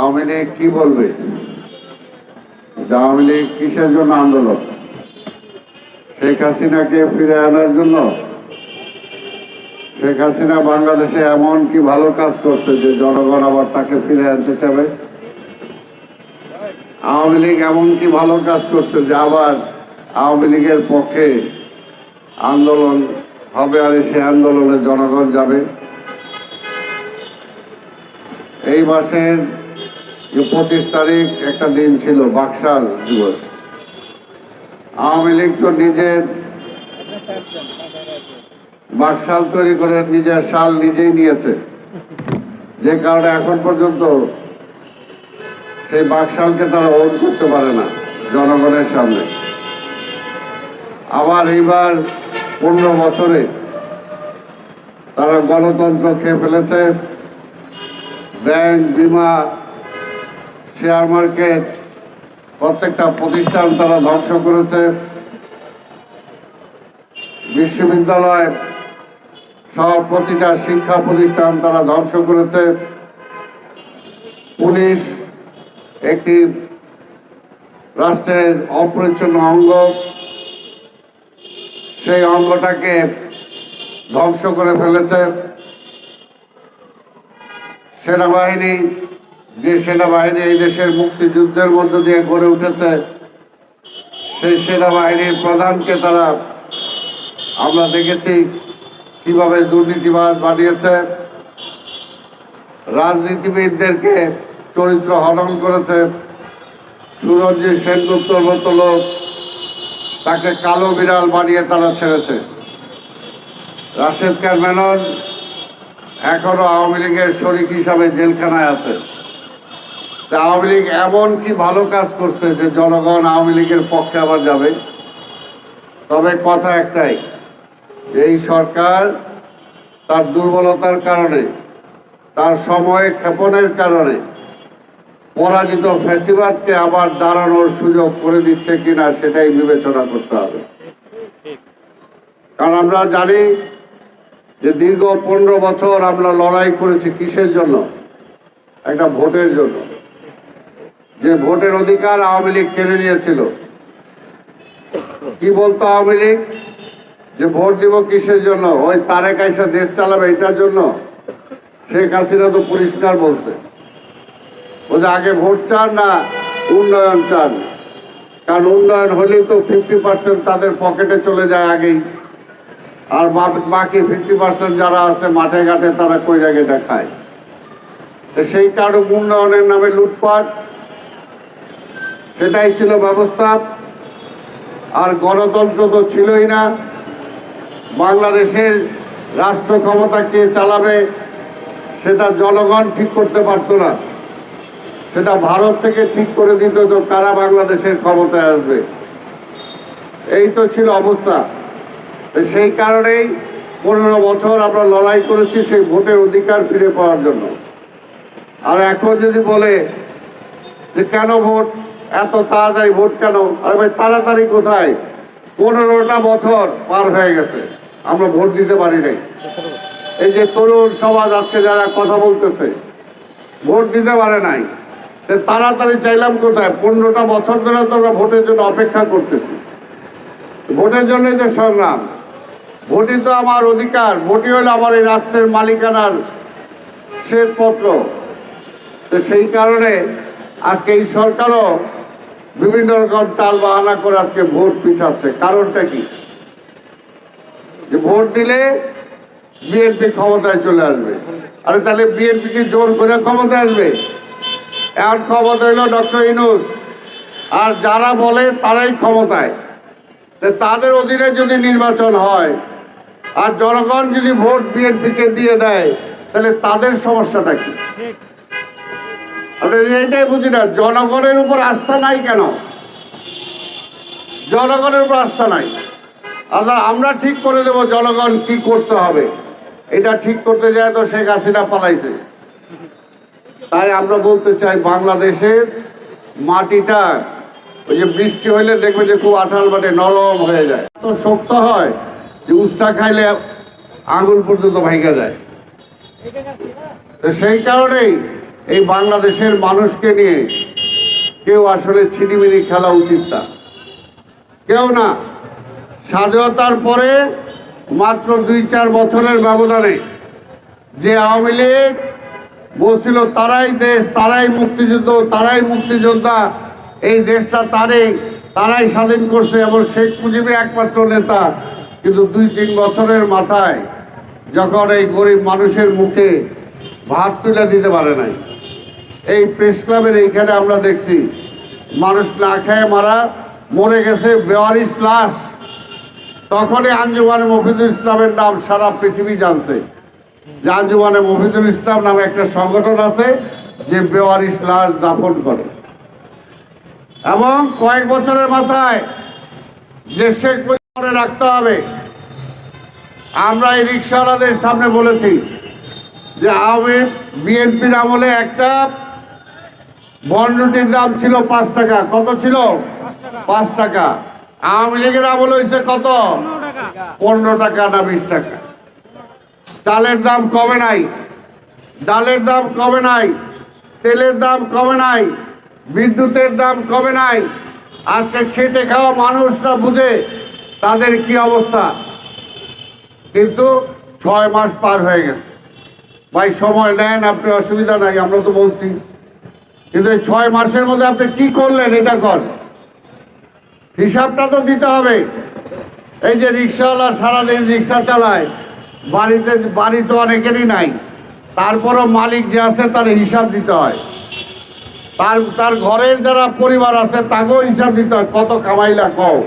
আওয়ামী লীগ কি বলবে? যে আওয়ামী লীগ কিসের জন্য আন্দোলন? শেখ হাসিনাকে ফিরে আনার জন্য? শেখ হাসিনা বাংলাদেশে এমন কি ভালো কাজ করছে যে জনগণ আবার তাকে ফিরে আনতে চাবে? আওয়ামী লীগ এমন কি ভালো কাজ করছে যে আবার আওয়ামী লীগের পক্ষে আন্দোলন হবে আর সে আন্দোলনে জনগণ যাবে? এই মাসের পঁচিশ তারিখ একটা দিন ছিল, বাকশাল দিবস। আওয়ামী লীগ তো নিজের বাকশাল তৈরি করে নিজের শাল নিজেই নিয়েছে। যে কারণে এখন পর্যন্ত সেই বাকশালকে তারা ওন করতে পারে না জনগণের সামনে। আবার এইবার পনেরো বছরে তারা গণতন্ত্র খেয়ে ফেলেছে। ব্যাংক, বিমা শেয়ার মার্কেট প্রত্যেকটা প্রতিষ্ঠান তারা ধ্বংস করেছে। বিশ্ববিদ্যালয়, সব প্রতিটা শিক্ষা প্রতিষ্ঠান তারা ধ্বংস করেছে। পুলিশ একটি রাষ্ট্রের অপরিচ্ছন্ন অঙ্গ। সেই অঙ্গটাকে ধ্বংস করে ফেলেছে। সেনাবাহিনী যে সেনাবাহিনী এই দেশের মুক্তিযুদ্ধের মধ্য দিয়ে গড়ে উঠেছে, সেই সেনাবাহিনীর প্রধানকে তারা, আমরা দেখেছি কীভাবে দুর্নীতিবাদ বানিয়েছে। রাজনীতিবিদদেরকে চরিত্র হরণ করেছে। সুরঞ্জিত সেনগুপ্তর মতো লোক তাকে কালো বিড়াল বানিয়ে তারা ছেড়েছে। রাশেদ খান মেনন এখনও আওয়ামী লীগের শরিক হিসাবে জেলখানায় আছে। আওয়ামী লীগ এমন কি ভালো কাজ করছে যে জনগণ আওয়ামী লীগের পক্ষে আবার যাবে? তবে কথা একটাই এই সরকার তার দুর্বলতার কারণে, তার সময় ক্ষেপণের কারণে পরাজিত ফ্যাসিবাদকে আবার দাঁড়ানোর সুযোগ করে দিচ্ছে কিনা সেটাই বিবেচনা করতে হবে। কারণ আমরা জানি যে দীর্ঘ পনেরো বছর আমরা লড়াই করেছি কিসের জন্য? একটা ভোটের জন্য। যে ভোটের অধিকার আওয়ামী লীগ কেড়ে নিয়েছিল। কি বলতো আওয়ামী লীগ? যে ভোট দিব কিসের জন্য? ওই তারেক আইসা দেশ চালাবে এটার জন্য? শেখ হাসিনা তো পরিষ্কার বলছে। ও যে আগে ভোট চান না, উন্নয়ন চান। কারণ উন্নয়ন হলেই তো ফিফটি পার্সেন্ট তাদের পকেটে চলে যায় আগেই। আর বাকি ফিফটি পার্সেন্ট যারা আছে মাঠে ঘাটে তারা কই জায়গায় দেখায়। তো সেই কারণে উন্নয়নের নামে লুটপাট সেটাই ছিল ব্যবস্থা। আর গণতন্ত্র তো ছিলই না। বাংলাদেশের রাষ্ট্র ক্ষমতা কে চালাবে, সেটা জনগণ ঠিক করতে পারতো না। সেটা ভারত থেকে ঠিক করে দিত তো কারা বাংলাদেশের ক্ষমতায় আসবে। এই তো ছিল অবস্থা। সেই কারণেই পনেরো বছর আমরা লড়াই করেছি সেই ভোটের অধিকার ফিরে পাওয়ার জন্য। আর এখন যদি বলে যে কেন ভোট এত তাড়াতাড়ি ভোট কেন? আরে ভাই, তাড়াতাড়ি কোথায়? পনেরোটা বছর পার হয়ে গেছে। আমরা ভোট দিতে পারি নাই। এই যে তরুণ সমাজ আজকে যারা কথা বলতেছে, ভোট দিতে পারে নাই। তাড়াতাড়ি চাইলাম কোথায়? পনেরোটা বছর ধরে তো আমরা ভোটের জন্য অপেক্ষা করতেছি। ভোটের জন্যই তো সংগ্রাম। ভোটই তো আমার অধিকার। ভোটই হলো আমার এই রাষ্ট্রের মালিকানার শ্বেতপত্র। তো সেই কারণে আজকে এই সরকারও বিভিন্ন রকম টাল বাহানা করে আজকে ভোট পিছাচ্ছে। কারণটা কি? যে ভোট দিলে বিএনপি ক্ষমতায় চলে আসবে। আরে তাহলে বিএনপি কি জোর করে ক্ষমতায় আসবে? এখন ক্ষমতা হইল ডক্টর ইনুস আর যারা বলে তারাই ক্ষমতায়। তাদের অধীনে যদি নির্বাচন হয়, আর জনগণ যদি ভোট বিএনপিকে দিয়ে দেয়, তাহলে তাদের সমস্যাটা কি? আমরা এইটাই বুঝি না, জনগণের উপর আস্থা নাই কেন? জনগণের উপর আস্থা নাই। আল্লাহ, আমরা ঠিক করে দেব জনগণ কি করতে হবে। এটা ঠিক করতে যায় তো শেখ হাসিনা পালাইছে। তাই আমরা বলতে চাই, বাংলাদেশের মাটিটা, ওই যে বৃষ্টি হইলে দেখবে যে খুব আঠাল মাটি নরম হয়ে যায়। তো শক্ত হয় যে উস্তা খাইলে আঙুল পর্যন্ত ভেঙে যায়। তো সেই কারণেই এই বাংলাদেশের মানুষকে নিয়ে কেউ আসলে ছিনিমিনি খেলা উচিত না। কেউ না। স্বাধীনতার পরে মাত্র দুই চার বছরের ব্যবধানে যে আওয়ামী লীগ বলছিল, তারাই দেশ, তারাই মুক্তিযুদ্ধ, তারাই মুক্তিযোদ্ধা, এই দেশটা তারই, তারাই স্বাধীন করছে। এবং শেখ মুজিবই একমাত্র নেতা। কিন্তু দুই তিন বছরের মাথায় যখন এই গরিব মানুষের মুখে ভাত তুলে দিতে পারে নাই এই প্রেস ক্লাবের এইখানে আমরা দেখছি। মানুষ না খেয়ে মারা, মরে গেছে বেওয়ারিশ লাশ। তখনই আঞ্জুমানে মফিদুল ইসলামের নাম সারা পৃথিবী জানছে। যে আঞ্জুমানে মফিদুল ইসলাম নামে একটা সংগঠন আছে, যে বেওয়ারিশ লাশ দাফন করে। এবং কয়েক বছরের মাথায় যে শেখ মুজিব মনে রাখতে হবে, আমরা এই রিক্সাওয়ালাদের সামনে বলেছি যে আওয়ামী বিএনপির আমলে একটা বন্ডটির দাম ছিল পাঁচ টাকা। কত ছিল? পাঁচ টাকা। আওয়ামী লীগের আমল হয়েছে কত? পনেরো টাকা না বিশ টাকা। চালের দাম কমে নাই। ডালের দাম কমে নাই। তেলের দাম কমে নাই। বিদ্যুতের দাম কমে নাই। আজকে খেটে খাওয়া মানুষরা বুঝে তাদের কি অবস্থা। কিন্তু ছয় মাস পার হয়ে গেছে। ভাই, সময় নেন আপনি অসুবিধা নাই, আমরা তো বলছি। কিন্তু এই ছয় মাসের মধ্যে আপনি কি করলেন এটা কর। হিসাবটা তো দিতে হবে। এই যে রিক্সাওয়ালা সারাদিন রিক্সা চালায়, বাড়িতে, বাড়ি তো অনেকেরই নাই। তারপরও মালিক যে আছে তার হিসাব দিতে হয়। তার তার ঘরের যারা পরিবার আছে তাকেও হিসাব দিতে হয়, কত কামাইলা কও।